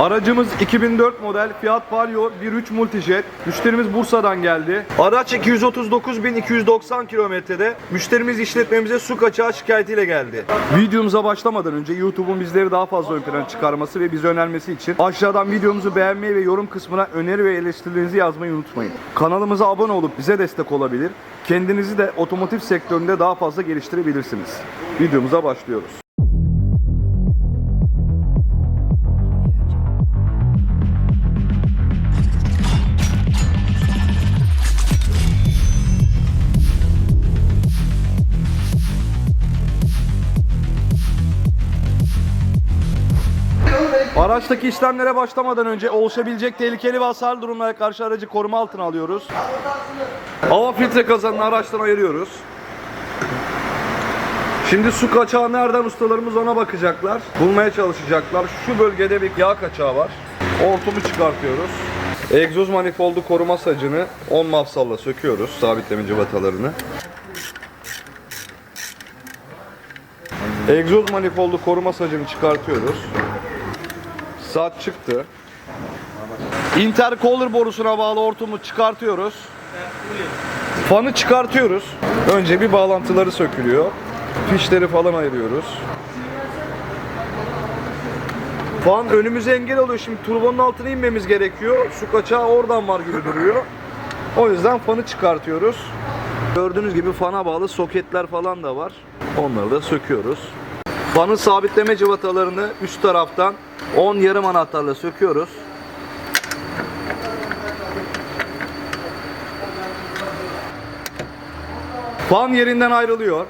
Aracımız 2004 model Fiat Palio 1.3 Multijet. Müşterimiz Bursa'dan geldi. Araç 239.290 kilometrede. Müşterimiz işletmemize su kaçağı şikayetiyle geldi. Videomuza başlamadan önce YouTube'un bizleri daha fazla ön plana çıkarması ve bize önermesi için aşağıdan videomuzu beğenmeyi ve yorum kısmına öneri ve eleştirilerinizi yazmayı unutmayın. Kanalımıza abone olup bize destek olabilir. Kendinizi de otomotiv sektöründe daha fazla geliştirebilirsiniz. Videomuza başlıyoruz. Araçtaki işlemlere başlamadan önce oluşabilecek tehlikeli ve hasar durumlara karşı aracı koruma altına alıyoruz. Hava filtre kazanını araçtan ayırıyoruz. Şimdi su kaçağı nereden ustalarımız ona bakacaklar. Bulmaya çalışacaklar. Şu bölgede bir yağ kaçağı var. Hortumu çıkartıyoruz. Egzoz manifoldu koruma sacını 10 mafsalla söküyoruz. Sabitleme cıvatalarını. Egzoz manifoldu koruma sacını çıkartıyoruz. Saat çıktı. Intercooler borusuna bağlı hortumu çıkartıyoruz. Fanı çıkartıyoruz. Önce bir bağlantıları sökülüyor. Fişleri falan ayırıyoruz. Fan önümüze engel oluyor. Şimdi turbonun altına inmemiz gerekiyor. Su kaçağı oradan var gibi duruyor. O yüzden fanı çıkartıyoruz. Gördüğünüz gibi fana bağlı soketler falan da var. Onları da söküyoruz. Fanın sabitleme cıvatalarını üst taraftan 10 yarım anahtarla söküyoruz. Fan yerinden ayrılıyor.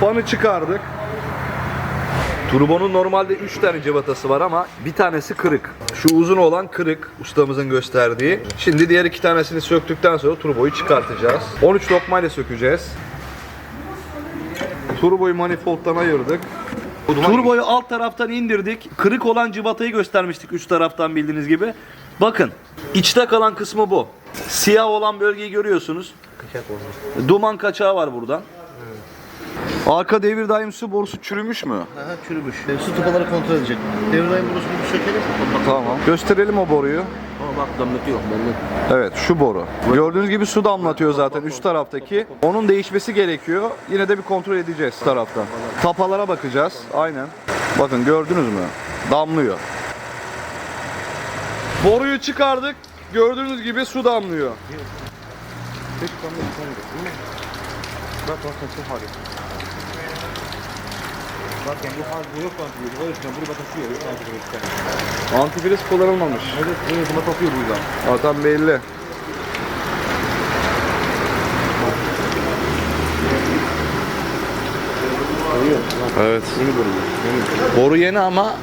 Fanı çıkardık. Turbonun normalde 3 tane cıvatası var ama bir tanesi kırık. Şu uzun olan kırık ustamızın gösterdiği. Şimdi diğer iki tanesini söktükten sonra turboyu çıkartacağız. 13 lokmayla sökeceğiz. Turboyu manifoldtan ayırdık. Turboyu alt taraftan indirdik. Kırık olan cıvatayı göstermiştik üst taraftan bildiğiniz gibi. Bakın içte kalan kısmı bu. Siyah olan bölgeyi görüyorsunuz. Duman kaçağı var buradan. Arka devir daim su borusu çürümüş mü? Aha çürümüş. E, su tıpaları kontrol edecek. Devir daim borusunu bir sökelim. Tamam. Gösterelim o boruyu. Ama bak damlatıyor belli. Evet şu boru. Gördüğünüz gibi su damlatıyor zaten üst taraftaki. Onun değişmesi gerekiyor. Yine de bir kontrol edeceğiz taraftan. Tapalara bakacağız. Aynen. Bakın gördünüz mü? Damlıyor. Boruyu çıkardık. Gördüğünüz gibi su damlıyor. Bak çok harika. Bak yani bu hal bu yok diyor. Bu yüzden buraya taşıyor. Yok kullanılmamış. Evet, evet buna takıyor bu yüzden. Zaten belli. Evet. Yeni boruyor. Boru yeni ama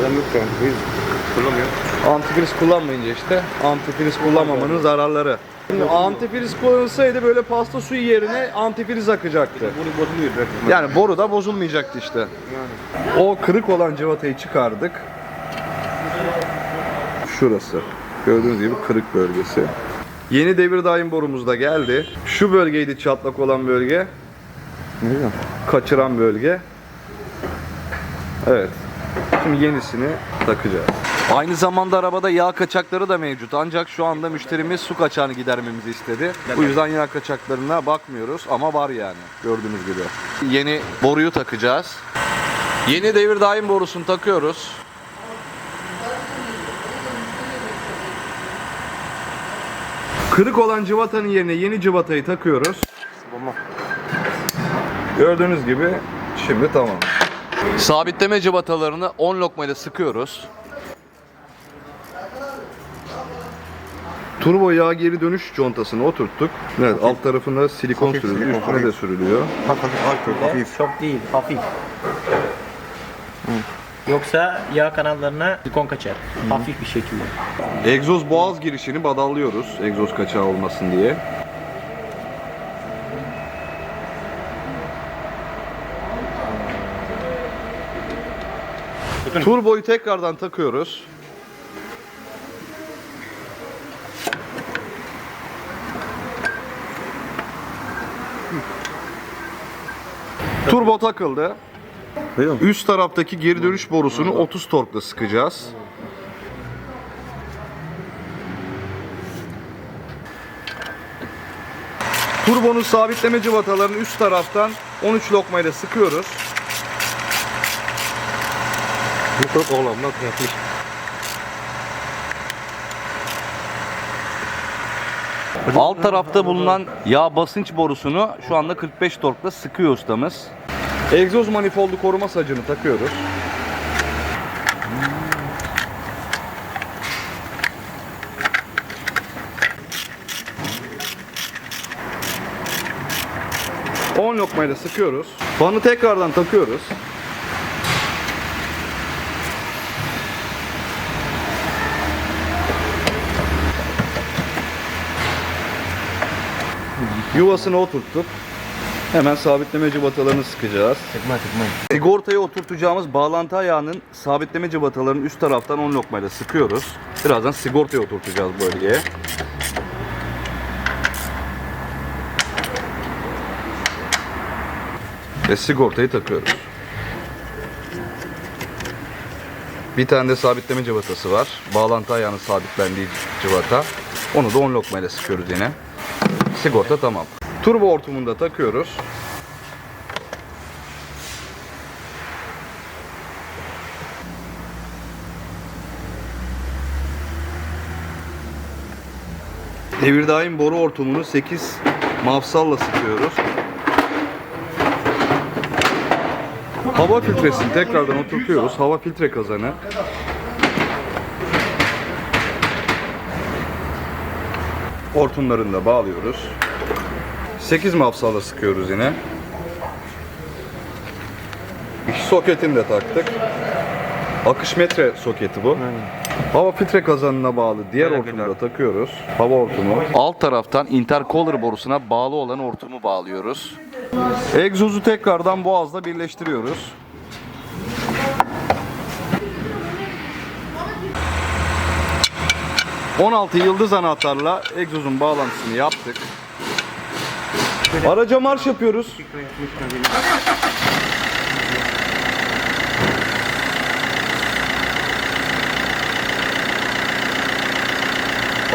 Adam yok. Biz kullanmıyor. Antifriz kullanmayınca işte antifriz kullanmamanın zararları. Şimdi antifriz kullanılsaydı böyle pasta suyu yerine antifriz akacaktı. Bozuluyor. Yani boru da bozulmayacaktı işte. O kırık olan cıvatayı çıkardık. Şurası. Gördüğünüz gibi kırık bölgesi. Yeni devir daim borumuz da geldi. Şu bölgeydi çatlak olan bölge. Kaçıran bölge. Evet. Şimdi yenisini takacağız. Aynı zamanda arabada yağ kaçakları da mevcut. Ancak şu anda müşterimiz su kaçağını gidermemizi istedi. Bu yüzden yağ kaçaklarına bakmıyoruz ama var yani gördüğünüz gibi. Yeni boruyu takacağız. Yeni devir daim borusunu takıyoruz. Kırık olan cıvatanın yerine yeni cıvatayı takıyoruz. Gördüğünüz gibi şimdi tamam. Sabitleme cıvatalarını 10 lokmayla sıkıyoruz. Turbo yağ geri dönüş contasını oturttuk. Evet, alt tarafına silikon Hafif sürülüyor, silikon, üstüne de hafif. sürülüyor. Hafif hafif hafif. Çok değil, hafif. Yoksa yağ kanallarına silikon kaçar. Hafif bir şekilde. Egzoz boğaz girişini badallıyoruz egzoz kaçağı olmasın diye. Turboyu tekrardan takıyoruz. Turbo takıldı. Üst taraftaki geri dönüş borusunu 30 torkla sıkacağız. Turbonun sabitleme cıvatalarını üst taraftan 13 lokmayla sıkıyoruz. Oğlum nasıl yapmış? Alt tarafta bulunan yağ basınç borusunu şu anda 45 torkla sıkıyor ustamız. Egzoz manifoldu koruma sacını takıyoruz. On lokmayla sıkıyoruz. Fanı tekrardan takıyoruz. Yuvasını oturttuk. Hemen sabitleme cıvatalarını sıkacağız. Tıkma tıkma. Sigortaya oturtacağımız bağlantı ayağının sabitleme cıvatalarını üst taraftan 10 lokmayla sıkıyoruz. Birazdan sigortaya oturtacağız bölgeye. Ve sigortayı takıyoruz. Bir tane de sabitleme cıvatası var. Bağlantı ayağının sabitlendiği cıvata. Onu da 10 lokmayla sıkıyoruz yine. Sigorta tamam. Turbo hortumunu da takıyoruz. Devir daim boru hortumunu 8 mafsalla sıkıyoruz. Hava filtresini tekrardan oturtuyoruz. Hava filtre kazanı. Hortumlarını da bağlıyoruz. 8 mafsalla sıkıyoruz yine. İki soketini de taktık. Akış metre soketi bu. Hava filtre kazanına bağlı diğer hortumu da takıyoruz. Hava hortumu. Alt taraftan intercooler borusuna bağlı olan hortumu bağlıyoruz. Egzozu tekrardan boğazla birleştiriyoruz. ...16 yıldız anahtarla egzozun bağlantısını yaptık. Araca marş yapıyoruz.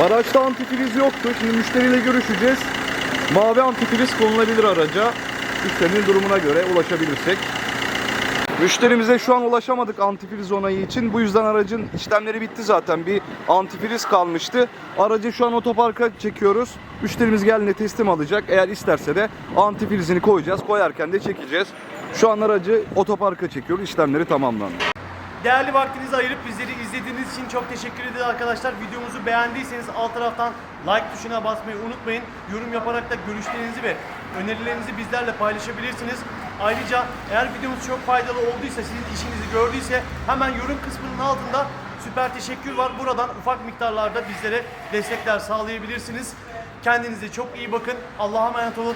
Araçta antifriz yoktu. Şimdi müşteriyle görüşeceğiz. Mavi antifriz konulabilir araca. Müşterinin durumuna göre ulaşabilirsek. Müşterimize şu an ulaşamadık antifriz onayı için. Bu yüzden aracın işlemleri bitti zaten. Bir antifriz kalmıştı. Aracı şu an otoparka çekiyoruz. Müşterimiz geldiğinde teslim alacak. Eğer isterse de antifrizini koyacağız. Koyarken de çekeceğiz. Şu an aracı otoparka çekiyoruz. İşlemleri tamamlandı. Değerli vaktinizi ayırıp bizleri izlediğiniz için çok teşekkür ederiz arkadaşlar. Videomuzu beğendiyseniz alt taraftan like tuşuna basmayı unutmayın. Yorum yaparak da görüşlerinizi ve önerilerinizi bizlerle paylaşabilirsiniz. Ayrıca eğer videomuz çok faydalı olduysa, sizin işinizi gördüyse hemen yorum kısmının altında süper teşekkür var. Buradan ufak miktarlarda bizlere destekler sağlayabilirsiniz. Kendinize çok iyi bakın. Allah'a emanet olun.